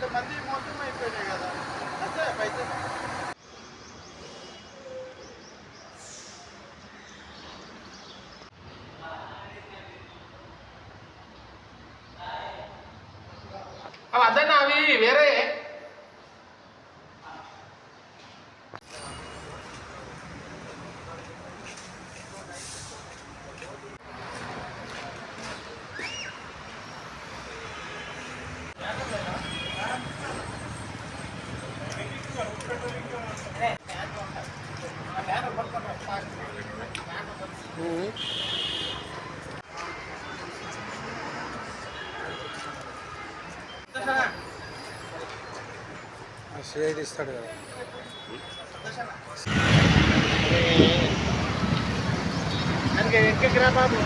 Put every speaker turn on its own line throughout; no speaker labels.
కొంతమంది మోసం అయిపోయినాయి కదా. వస్తే పైసలు
అదన్నా అవి వేరే
షేడ్ ఇస్తాడు కదా.
అందుకే ఎక్కడికి బాబు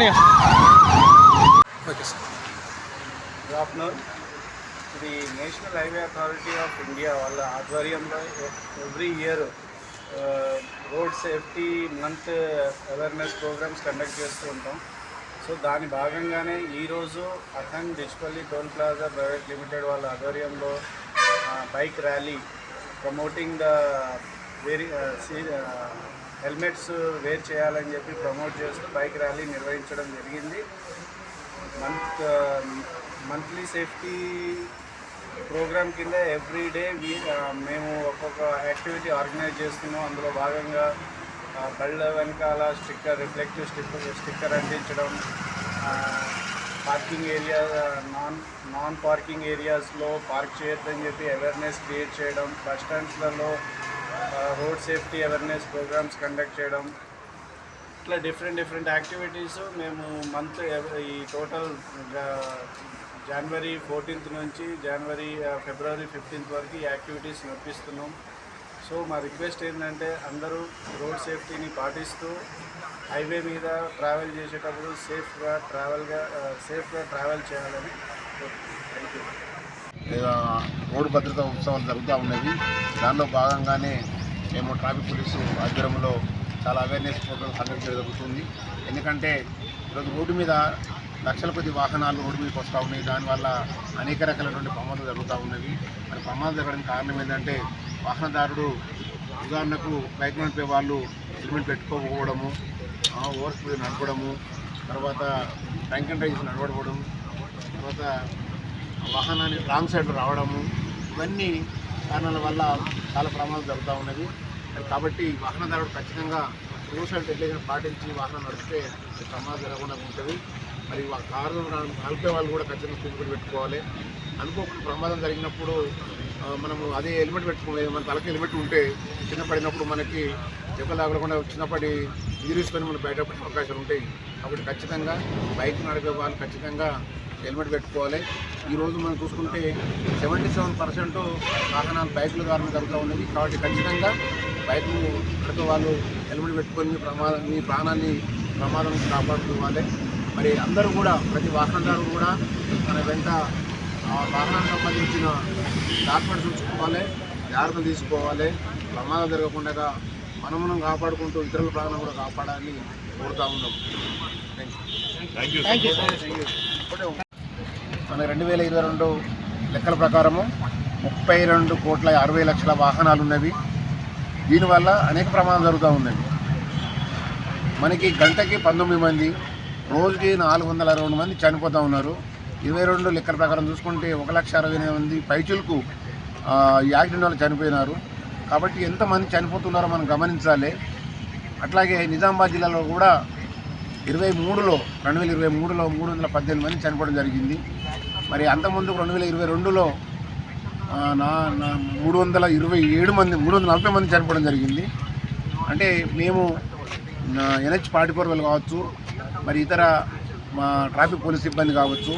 పోనీ ఓకే సార్
గుడ్ ఆఫ్టర్నూన్ ఇది national highway authority of India వాళ్ళ ఆధ్వర్యంలో every year road safety month awareness programmes conduct చేస్తూ ఉంటాం. సో దాని భాగంగానే ఈరోజు అథన్ Dichpally toll plaza private limited వాళ్ళ ఆధ్వర్యంలో bike rally promoting the very helmets wear చేయాలని చెప్పి ప్రమోట్ చేస్తూ బైక్ ర్యాలీ నిర్వహించడం జరిగింది. మంత్ మంత్లీ సేఫ్టీ ప్రోగ్రామ్ కింద ఎవ్రీ డే మేము ఒక్కొక్క యాక్టివిటీ ఆర్గనైజ్ చేస్తున్నాం. అందులో భాగంగా బళ్ళ వెనకాల sticker reflective sticker sticker అంటించడం parking area non non parking ఏరియాస్లో పార్క్ చేయొద్దని చెప్పి అవేర్నెస్ క్రియేట్ చేయడం bus స్టాండ్స్లలో road safety awareness programmes conduct చేయడం. ఇట్లా డిఫరెంట్ డిఫరెంట్ యాక్టివిటీస్ మేము మంత్ ఈ టోటల్ జనవరి ఫోర్టీన్త్ నుంచి జనవరి ఫిబ్రవరి ఫిఫ్టీన్త్ వరకు ఈ యాక్టివిటీస్ నడిపిస్తున్నాం. సో మా రిక్వెస్ట్ ఏంటంటే అందరూ రోడ్ సేఫ్టీని పాటిస్తూ హైవే మీద ట్రావెల్ చేసేటప్పుడు సేఫ్గా ట్రావెల్గా సేఫ్గా ట్రావెల్ చేయాలని. థ్యాంక్ యూ
రోడ్డు భద్రతా ఉత్సవాలు జరుగుతూ ఉన్నవి. దానిలో భాగంగానే మేము ట్రాఫిక్ పోలీసు ఆధ్వర్యంలో చాలా అవేర్నెస్ ప్రోగ్రామ్ కండక్ట్ చేయడం జరుగుతుంది. ఎందుకంటే ఈరోజు రోడ్డు మీద లక్షల కొద్ది వాహనాలు రోడ్డు మీదకి వస్తూ ఉన్నాయి. దానివల్ల అనేక రకాలైనటువంటి ప్రమాదాలు జరుగుతూ ఉన్నవి. మరి ప్రమాదాలు జరగడానికి కారణం ఏంటంటే వాహనదారుడు ఉదాహరణకు బైక్ నడిపే వాళ్ళు హెల్మెట్ పెట్టుకోకపోవడము ఓవర్ స్పీడ్ నడపడము తర్వాత ట్యాంక్ అండ్ డ్రైవ్ నడవడం తర్వాత వాహనాన్ని రాంగ్ సైడ్ రావడము ఇవన్నీ కారణాల వల్ల చాలా ప్రమాదం జరుగుతూ ఉన్నది. కాబట్టి వాహనదారుడు ఖచ్చితంగా రూల్స్ అండ్ రెగ్యులేషన్ పాటించి వాహనం నడిపితే ప్రమాదం జరగకుండా ఉంటుంది. మరి కారు నడిపే వాళ్ళు కూడా ఖచ్చితంగా సీట్ పెట్టుకోవాలి. అనుకోకుండా ప్రమాదం జరిగినప్పుడు మనము అదే హెల్మెట్ పెట్టుకోలేదు మన తలకి హెల్మెట్ ఉంటే చిన్న పడినప్పుడు మనకి దెబ్బ తగలకుండా చిన్నపడి తీసుకొని మనం బయటపడే అవకాశాలు ఉంటాయి. కాబట్టి ఖచ్చితంగా బైక్ నడిపే వాళ్ళు ఖచ్చితంగా హెల్మెట్ పెట్టుకోవాలి. ఈరోజు మనం చూసుకుంటే సెవెంటీ సెవెన్ పర్సెంట్ వాహనాలు బైకుల ద్వారా జరుగుతూ ఉన్నది. కాబట్టి ఖచ్చితంగా బైక్ నడిపే వాళ్ళు హెల్మెట్ పెట్టుకొని మీ ప్రమాదం మీ ప్రాణాన్ని ప్రమాదం కాపాడుకోవాలి. మరి అందరూ కూడా ప్రతి వాహనదారుడు కూడా మన వెంట వాహనానికి సంబంధించిన డాక్యుమెంట్స్ ఉంచుకోవాలి జాగ్రత్తలు తీసుకోవాలి. ప్రమాదం జరగకుండా మనం మనం కాపాడుకుంటూ ఇతరుల ప్రాణం కూడా కాపాడాలని కోరుతా ఉన్నాం. థ్యాంక్ యూ మన రెండు వేల ఇరవై రెండు లెక్కల ప్రకారము ముప్పై రెండు కోట్ల అరవై లక్షల వాహనాలు ఉన్నవి. దీనివల్ల అనేక ప్రమాదం జరుగుతూ ఉన్నవి. మనకి గంటకి పంతొమ్మిది మంది రోజుకి నాలుగు వందల అరవై మంది చనిపోతూ ఉన్నారు. ఇరవై రెండు లెక్కల ప్రకారం చూసుకుంటే ఒక లక్ష అరవై ఎనిమిది మంది పైచులకు యాక్సిడెంట్ వల్ల చనిపోయినారు. కాబట్టి ఎంతమంది చనిపోతున్నారో మనం గమనించాలి. అట్లాగే నిజామాబాద్ జిల్లాలో కూడా ఇరవై మూడులో రెండు వేల ఇరవై మూడులో మూడు వందల పద్దెనిమిది మంది చనిపోవడం జరిగింది. మరి అంతకుముందు రెండు వేల ఇరవై రెండులో నా నా మూడు వందల ఇరవై ఏడు మంది మూడు వందల నలభై మంది చనిపోవడం జరిగింది. అంటే మేము ఎన్హెచ్ ఫార్టీ కావచ్చు మరి ఇతర మా ట్రాఫిక్ పోలీస్ సిబ్బంది కావచ్చు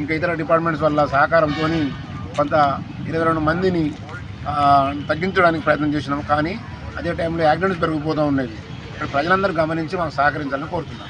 ఇంకా ఇతర డిపార్ట్మెంట్స్ వల్ల సహకారంతో కొంత ఇరవై రెండు మందిని తగ్గించడానికి ప్రయత్నం చేసినాం. కానీ అదే టైంలో యాక్సిడెంట్స్ పెరిగిపోతూ ఉండేవి. ఇక్కడ ప్రజలందరూ గమనించి మాకు సహకరించాలని కోరుతున్నాం.